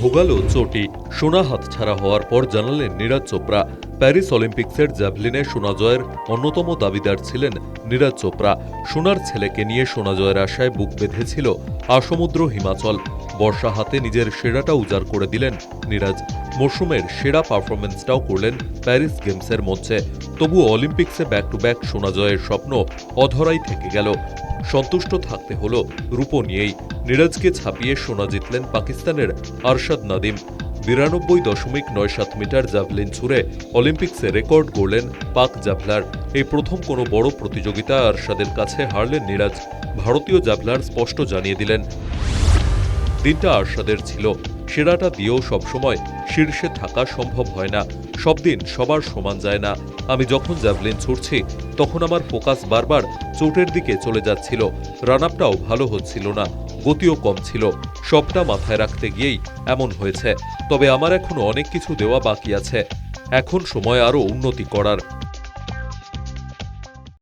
ভোগালো চোটি সোনা হাতছাড়া হওয়ার পর জানালেন নীরাজ চোপড়া। প্যারিস অলিম্পিক্সের জ্যাভলিনে সোনা জয়ের অন্যতম দাবিদার ছিলেন নীরাজ চোপড়া। সোনার ছেলেকে নিয়ে সোনা জয়ের আশায় বুক বেঁধেছিল আসমুদ্র হিমাচল। বর্ষা হাতে নিজের সেরাটা উজাড় করে দিলেন নীরাজ। মরশুমের সেরা পারফরমেন্সটাও করলেন প্যারিস গেমসের মঞ্চে। তবু অলিম্পিক্সে ব্যাক টু ব্যাক সোনা জয়ের স্বপ্ন অধরাই থেকে গেল। সন্তুষ্ট থাকতে হলো রূপো নিয়েই। নীরজকে ছাপিয়ে সোনা জিতলেন পাকিস্তানের আরশাদ নাদিম। বিরানব্বই দশমিক নয় সাত মিটার জ্যাভলিন ছুড়ে অলিম্পিক্সে রেকর্ড গড়লেন পাক জ্যাভলার। এই প্রথম কোনো বড় প্রতিযোগিতা আরশাদের কাছে হারলেন নীরাজ। ভারতীয় জ্যাভলার স্পষ্ট জানিয়ে দিলেন। দিনটা আরশাদের ছিল। সেরাটা দিয়েও সবসময় শীর্ষে থাকা সম্ভব হয় না। সব দিন সবার সমান যায় না। আমি যখন জ্যাভলিন ছুটছি তখন আমার ফোকাস বারবার চোটের দিকে চলে যাচ্ছিল। রান আপটাও ভালো হচ্ছিল না, গতিও কম ছিল। সবটা মাথায় রাখতে গিয়েই এমন হয়েছে। তবে আমার এখনও অনেক কিছু দেওয়া বাকি আছে। এখন সময় আরও উন্নতি করার।